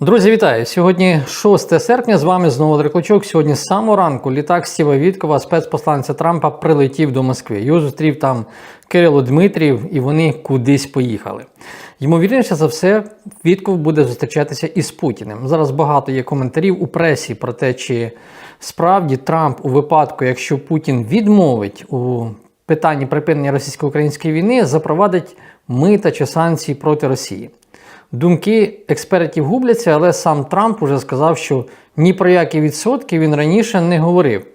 Друзі, вітаю! Сьогодні 6 серпня. З вами знову Дриклачок. Сьогодні з самого ранку літак Стіва Віткова, спецпосланця Трампа, прилетів до Москви. Його зустрів там Кирило Дмитрів, і вони кудись поїхали. Ймовірніше за все, Вітков буде зустрічатися із Путіним. Зараз багато є коментарів у пресі про те, чи справді Трамп у випадку, якщо Путін відмовить у питанні припинення російсько-української війни, запровадить мита чи санкції проти Росії. Думки експертів губляться, але сам Трамп уже сказав, що ні про які відсотки він раніше не говорив.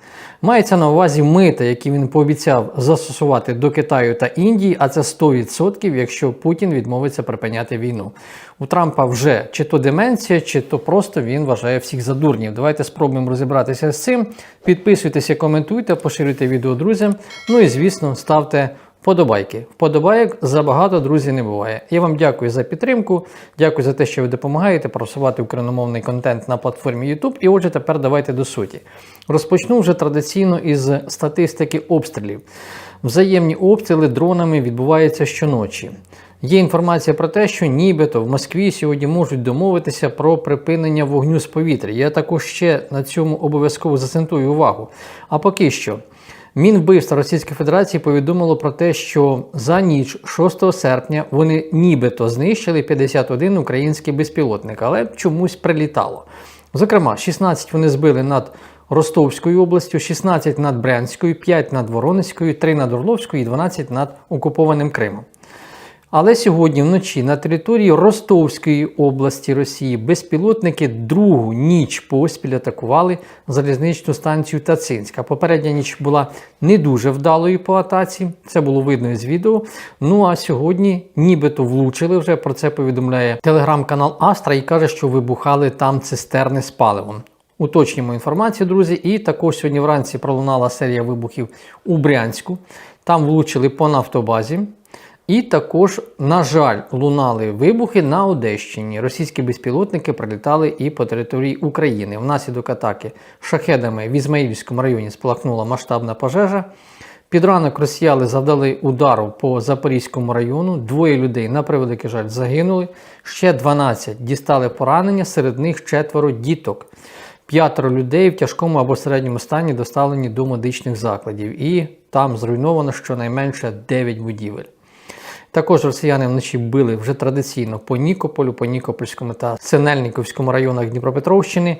Мається на увазі мита, які він пообіцяв застосувати до Китаю та Індії, а це 100%, якщо Путін відмовиться припиняти війну. У Трампа вже чи то деменція, чи то просто він вважає всіх за дурнів. Давайте спробуємо розібратися з цим. Підписуйтеся, коментуйте, поширюйте відео друзям. Ну і звісно, ставте Вподобайки. Вподобайок забагато, друзі, не буває. Я вам дякую за підтримку, дякую за те, що ви допомагаєте просувати україномовний контент на платформі YouTube. І отже, тепер давайте до суті. Розпочну вже традиційно із статистики обстрілів. Взаємні обстріли дронами відбуваються щоночі. Є інформація про те, що нібито в Москві сьогодні можуть домовитися про припинення вогню з повітря. Я також ще на цьому обов'язково засентую увагу. А поки що. Мінвбивства Російської Федерації повідомило про те, що за ніч 6 серпня вони нібито знищили 51 український безпілотник, але чомусь прилітало. Зокрема, 16 вони збили над Ростовською областю, 16 над Брянською, 5 над Воронезькою, 3 над Орловською і 12 над окупованим Кримом. Але сьогодні вночі на території Ростовської області Росії безпілотники другу ніч поспіль атакували залізничну станцію Тацинська. Попередня ніч була не дуже вдалою по атаці, це було видно із відео. Ну а сьогодні нібито влучили вже. Про це повідомляє телеграм-канал Астра і каже, що вибухали там цистерни з паливом. Уточнюємо інформацію, друзі. І також сьогодні вранці пролунала серія вибухів у Брянську. Там влучили по нафтобазі. І також, на жаль, лунали вибухи на Одещині. Російські безпілотники прилітали і по території України. Внаслідок атаки шахедами в Ізмаїльському районі спалахнула масштабна пожежа. Під ранок росіяни завдали удару по Запорізькому району. Двоє людей, на превеликий жаль, загинули. Ще 12 дістали поранення, серед них четверо діток. П'ятеро людей в тяжкому або середньому стані доставлені до медичних закладів. І там зруйновано щонайменше 9 будівель. Також росіяни вночі били вже традиційно по Нікополю, по Нікопольському та Синельниковському районах Дніпропетровщини.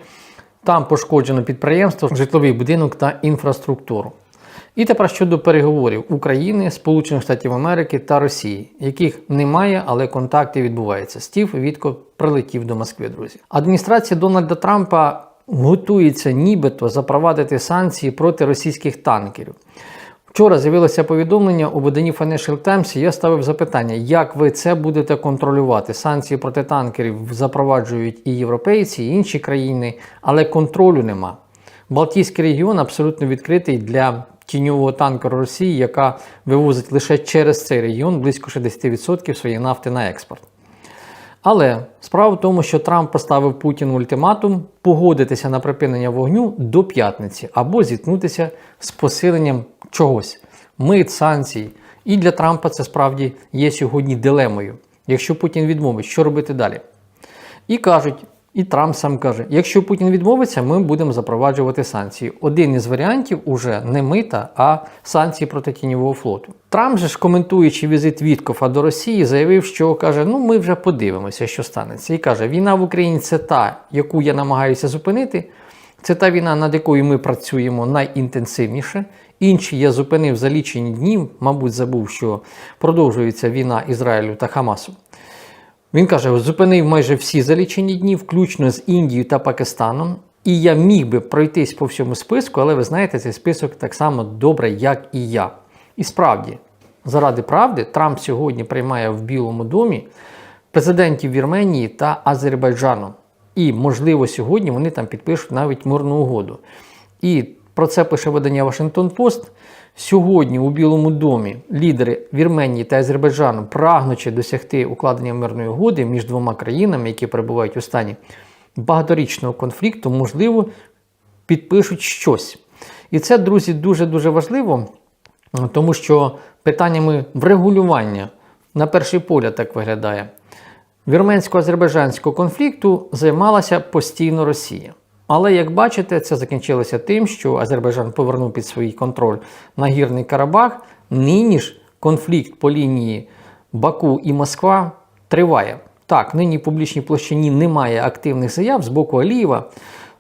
Там пошкоджено підприємство, житловий будинок та інфраструктуру. І тепер щодо переговорів України, Сполучених Штатів Америки та Росії, яких немає, але контакти відбуваються. Стів Вітко прилетів до Москви, друзі. Адміністрація Дональда Трампа готується нібито запровадити санкції проти російських танкерів. Вчора з'явилося повідомлення у виданні Financial Times, Я ставив запитання, як ви це будете контролювати. Санкції проти танкерів запроваджують і європейці, і інші країни, але контролю нема. Балтійський регіон абсолютно відкритий для тіньового танкеру Росії, яка вивозить лише через цей регіон близько 60% своєї нафти на експорт. Але справа в тому, що Трамп поставив Путіну ультиматум погодитися на припинення вогню до п'ятниці або зіткнутися з посиленням чогось, мит, санкцій. І для Трампа це справді є сьогодні дилемою. Якщо Путін відмовить, що робити далі? І кажуть, і Трамп сам каже: якщо Путін відмовиться, ми будемо запроваджувати санкції. Один із варіантів уже не мита, а санкції проти тіньового флоту. Трамп же ж, коментуючи візит Віткофа до Росії, заявив, що каже: ну ми вже подивимося, що станеться. І каже: війна в Україні це та, яку я намагаюся зупинити. Це та війна, над якою ми працюємо найінтенсивніше. Інші я зупинив за лічені днів, мабуть, забув, що продовжується війна Ізраїлю та Хамасу. Він каже, зупинив майже всі залічені дні, включно з Індією та Пакистаном. І я міг би пройтись по всьому списку, але ви знаєте, цей список так само добре, як і я. І справді, заради правди, Трамп сьогодні приймає в Білому домі президентів Вірменії та Азербайджану. І, можливо, сьогодні вони там підпишуть навіть мирну угоду. І про це пише видання Вашингтон Пост. Сьогодні у Білому домі лідери Вірменії та Азербайджану, прагнучи досягти укладення мирної угоди між двома країнами, які перебувають у стані багаторічного конфлікту, можливо, підпишуть щось. І це, друзі, дуже-дуже важливо, тому що питаннями врегулювання на перший погляд так виглядає. Вірменсько-азербайджанського конфлікту займалася постійно Росія. Але як бачите, це закінчилося тим, що Азербайджан повернув під свій контроль Нагірний Карабах. Нині ж конфлікт по лінії Баку і Москва триває. Так, нині в публічній площині немає активних заяв з боку Алієва.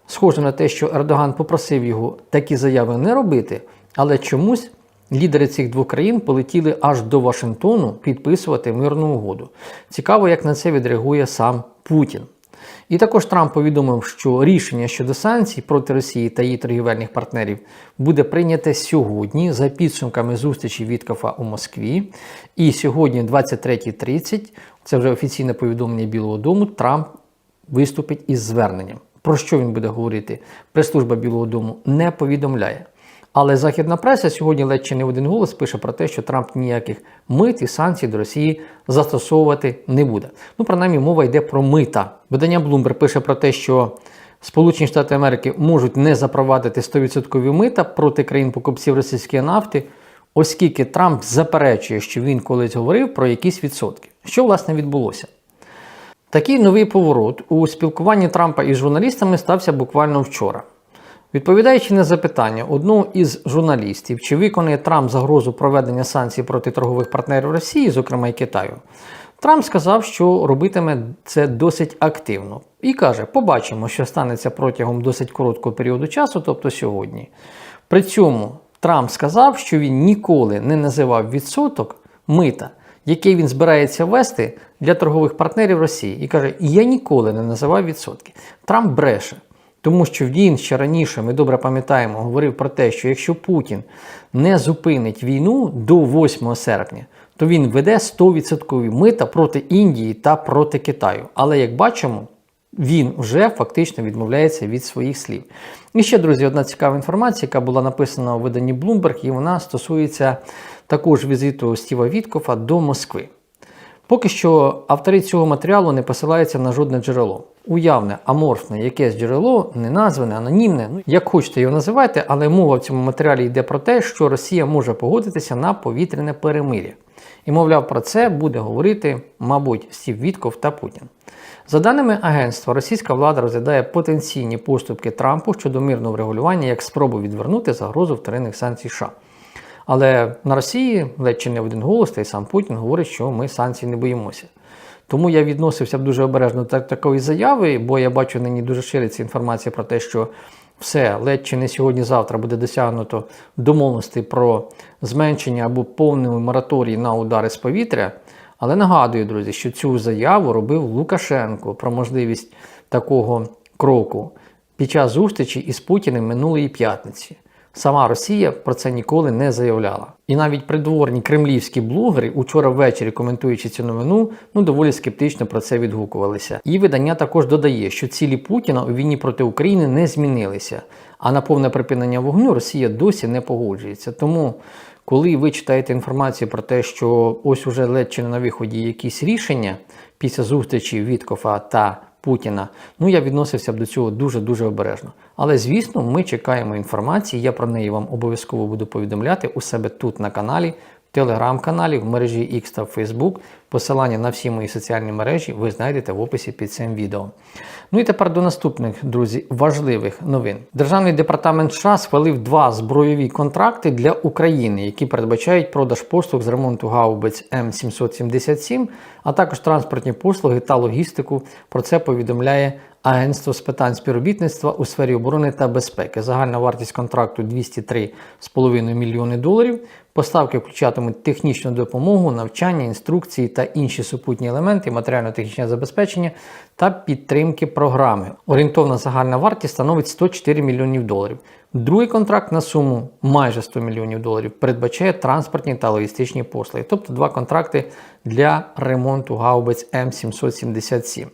Схоже на те, що Ердоган попросив його такі заяви не робити, але чомусь лідери цих двох країн полетіли аж до Вашингтону підписувати мирну угоду. Цікаво, як на це відреагує сам Путін. І також Трамп повідомив, що рішення щодо санкцій проти Росії та її торгівельних партнерів буде прийняте сьогодні за підсумками зустрічі Віткафа у Москві. І сьогодні, 23.30, це вже офіційне повідомлення Білого Дому. Трамп виступить із зверненням. Про що він буде говорити? Прес-служба Білого Дому не повідомляє. Але західна преса сьогодні ледь чи не один голос пише про те, що Трамп ніяких мит і санкцій до Росії застосовувати не буде. Ну, принаймні, мова йде про мита. Видання Bloomberg пише про те, що Сполучені Штати Америки можуть не запровадити 100% мита проти країн покупців російської нафти, оскільки Трамп заперечує, що він колись говорив про якісь відсотки. Що власне відбулося? Такий новий поворот у спілкуванні Трампа із журналістами стався буквально вчора. Відповідаючи на запитання одного із журналістів, чи виконує Трамп загрозу проведення санкцій проти торгових партнерів Росії, зокрема і Китаю, Трамп сказав, що робитиме це досить активно. І каже: побачимо, що станеться протягом досить короткого періоду часу, тобто сьогодні. При цьому Трамп сказав, що він ніколи не називав відсоток мита, який він збирається ввести для торгових партнерів Росії. І каже: Я ніколи не називав відсотки. Трамп бреше. Тому що він ще раніше, ми добре пам'ятаємо, говорив про те, що якщо Путін не зупинить війну до 8 серпня, то він веде 100% мита проти Індії та проти Китаю. Але як бачимо, він вже фактично відмовляється від своїх слів. І ще, друзі, одна цікава інформація, яка була написана у виданні Bloomberg, і вона стосується також візиту Стіва Віткофа до Москви. Поки що автори цього матеріалу не посилаються на жодне джерело. Уявне, аморфне, якесь джерело, не назване, анонімне, ну як хочете його називайте, але мова в цьому матеріалі йде про те, що Росія може погодитися на повітряне перемир'я. І, мовляв, про це буде говорити, мабуть, Стів Вітков та Путін. За даними агентства, російська влада розглядає потенційні поступки Трампу щодо мирного врегулювання як спробу відвернути загрозу вторинних санкцій США. Але на Росії ледь чи не один голос, та й сам Путін говорить, що ми санкцій не боїмося. Тому я відносився б дуже обережно до такої заяви, бо я бачу нині дуже шириться інформація про те, що все, ледь чи не сьогодні-завтра буде досягнуто домовленості про зменшення або повний мораторій на удари з повітря. Але нагадую, друзі, що цю заяву робив Лукашенко про можливість такого кроку під час зустрічі із Путіним минулої п'ятниці. Сама Росія про це ніколи не заявляла. І навіть придворні кремлівські блогери учора ввечері, коментуючи цю новину, ну доволі скептично про це відгукувалися. І видання також додає, що цілі Путіна у війні проти України не змінилися, а на повне припинення вогню Росія досі не погоджується. Тому, коли ви читаєте інформацію про те, що ось уже ледь чи на виході якісь рішення після зустрічі Віткофа та Путіна. Ну, я відносився б до цього дуже-дуже обережно. Але, звісно, ми чекаємо інформації. Я про неї вам обов'язково буду повідомляти у себе тут на каналі, телеграм-каналі, в мережі X та Facebook. Посилання на всі мої соціальні мережі ви знайдете в описі під цим відео. Ну і тепер до наступних, друзі, важливих новин. Державний департамент США схвалив два збройові контракти для України, які передбачають продаж послуг з ремонту гаубиць М777, а також транспортні послуги та логістику. Про це повідомляє Агентство з питань співробітництва у сфері оборони та безпеки. Загальна вартість контракту 203,5 мільйони доларів. Поставки включатимуть технічну допомогу, навчання, інструкції та інші супутні елементи, матеріально-технічне забезпечення та підтримки програми. Орієнтовна загальна вартість становить 104 мільйонів доларів. Другий контракт на суму майже 100 мільйонів доларів передбачає транспортні та логістичні послуги, тобто два контракти для ремонту гаубиць М777.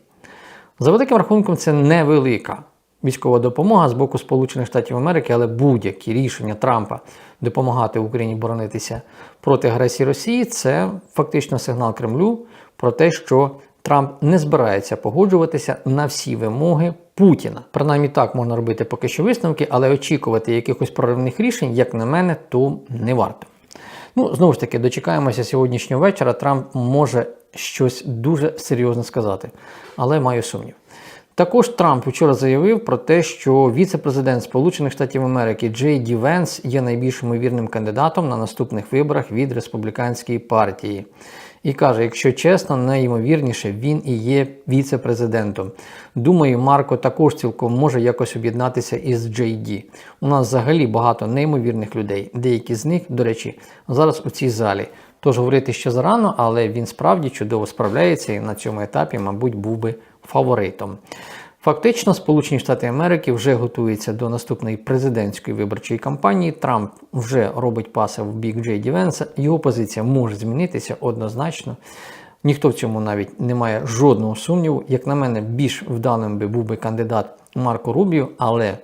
За великим рахунком, це невелика військова допомога з боку Сполучених Штатів Америки, але будь-які рішення Трампа допомагати Україні боронитися проти агресії Росії це фактично сигнал Кремлю про те, що Трамп не збирається погоджуватися на всі вимоги Путіна. Принаймні так можна робити поки що висновки, але очікувати якихось проривних рішень, як на мене, то не варто. Ну, знову ж таки, дочекаємося сьогоднішнього вечора. Трамп може щось дуже серйозне сказати, але маю сумнів. Також Трамп вчора заявив про те, що віце-президент Сполучених Штатів Америки Джей Ді Венс є найбільш ймовірним кандидатом на наступних виборах від республіканської партії. І каже, якщо чесно, найімовірніше він і є віце-президентом. Думаю, Марко також цілком може якось об'єднатися із Ді. У нас взагалі багато неймовірних людей. Деякі з них, до речі, зараз у цій залі. Тож говорити ще зарано, але він справді чудово справляється і на цьому етапі, мабуть, був би фаворитом. Фактично, Сполучені Штати Америки вже готуються до наступної президентської виборчої кампанії. Трамп вже робить паси в бік Джей Дівенса. Його позиція може змінитися однозначно. Ніхто в цьому навіть не має жодного сумніву. Як на мене, більш вдалим би був би кандидат Марко Рубіо, але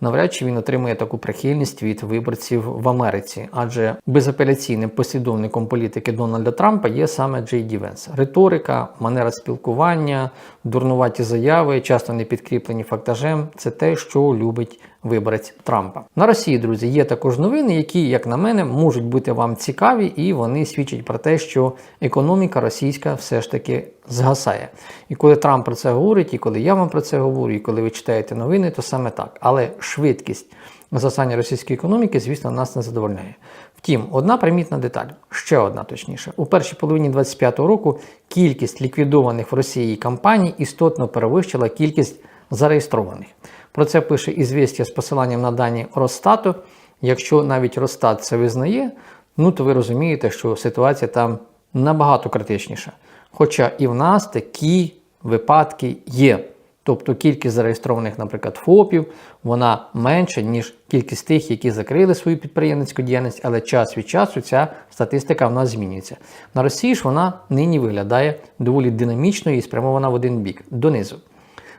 навряд чи він отримує таку прихильність від виборців в Америці, адже безапеляційним послідовником політики Дональда Трампа є саме Джей Ді Венс. Риторика, манера спілкування, дурнуваті заяви, часто не підкріплені фактажем це те, що любить виборець Трампа. На Росії, друзі, є також новини, які, як на мене, можуть бути вам цікаві, і вони свідчать про те, що економіка російська все ж таки згасає. І коли Трамп про це говорить, і коли я вам про це говорю, і коли ви читаєте новини, то саме так. Але швидкість засання російської економіки, звісно, нас не задовольняє. Втім, одна примітна деталь, ще одна точніше, у першій половині 2025 року кількість ліквідованих в Росії компаній істотно перевищила кількість зареєстрованих. Про це пише ізвістя з посиланням на дані Росстату. Якщо навіть Росстат це визнає, ну то ви розумієте, що ситуація там набагато критичніша. Хоча і в нас такі випадки є. Тобто кількість зареєстрованих, наприклад, ФОПів, вона менша, ніж кількість тих, які закрили свою підприємницьку діяльність, але час від часу ця статистика в нас змінюється. На Росії ж вона нині виглядає доволі динамічною і спрямована в один бік донизу.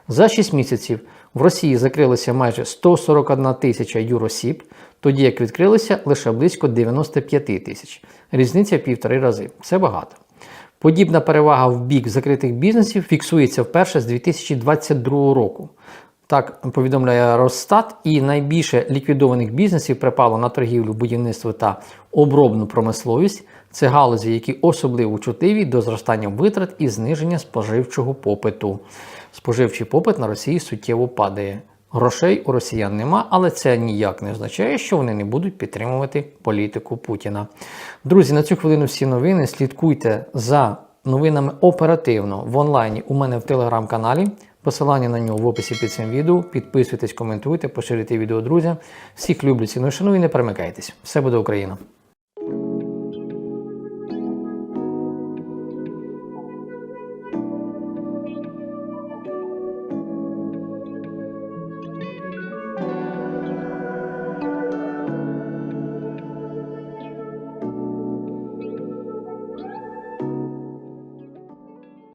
За 6 місяців в Росії закрилося майже 141 тисяча юросіб, тоді як відкрилося лише близько 95 тисяч. Різниця в півтори рази. Це багато. Подібна перевага в бік закритих бізнесів фіксується вперше з 2022 року. Так повідомляє Росстат, і найбільше ліквідованих бізнесів припало на торгівлю, будівництво та обробну промисловість. Це галузі, які особливо чутливі до зростання витрат і зниження споживчого попиту. Споживчий попит на Росії суттєво падає. Грошей у росіян нема, але це ніяк не означає, що вони не будуть підтримувати політику Путіна. Друзі, на цю хвилину всі новини. Слідкуйте за новинами оперативно в онлайні у мене в телеграм-каналі. Посилання на нього в описі під цим відео. Підписуйтесь, коментуйте, поширюйте відео друзям. Всіх люблю, ціную, шаную і не перемикайтесь. Все буде Україна!